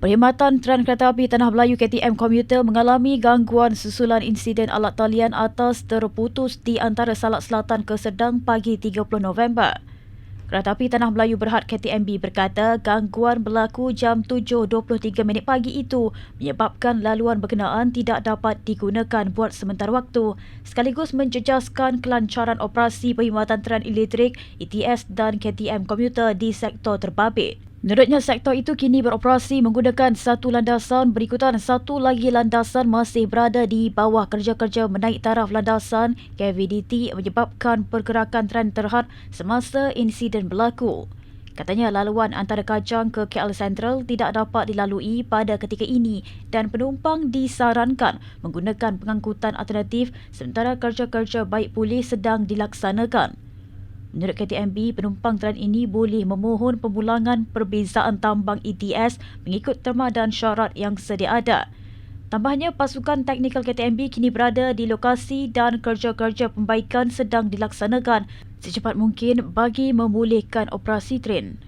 Perkhidmatan Tren Kereta Api Tanah Melayu KTM Komuter mengalami gangguan susulan insiden alat talian atas terputus di antara Salak Selatan ke Sedang pagi 30 November. Kereta Api Tanah Melayu Berhad KTMB berkata gangguan berlaku jam 7.23 minit pagi itu menyebabkan laluan berkenaan tidak dapat digunakan buat sementara waktu sekaligus menjejaskan kelancaran operasi perkhidmatan tren elektrik ETS dan KTM Komuter di sektor terbabit. Menurutnya, sektor itu kini beroperasi menggunakan satu landasan berikutan satu lagi landasan masih berada di bawah kerja-kerja menaik taraf landasan KVDT menyebabkan pergerakan tren terhad semasa insiden berlaku. Katanya laluan antara Kajang ke KL Central tidak dapat dilalui pada ketika ini dan penumpang disarankan menggunakan pengangkutan alternatif sementara kerja-kerja baik pulih sedang dilaksanakan. Menurut KTMB, penumpang tren ini boleh memohon pemulangan perbezaan tambang ETS mengikut terma dan syarat yang sedia ada. Tambahnya, pasukan teknikal KTMB kini berada di lokasi dan kerja-kerja pembaikan sedang dilaksanakan secepat mungkin bagi memulihkan operasi tren.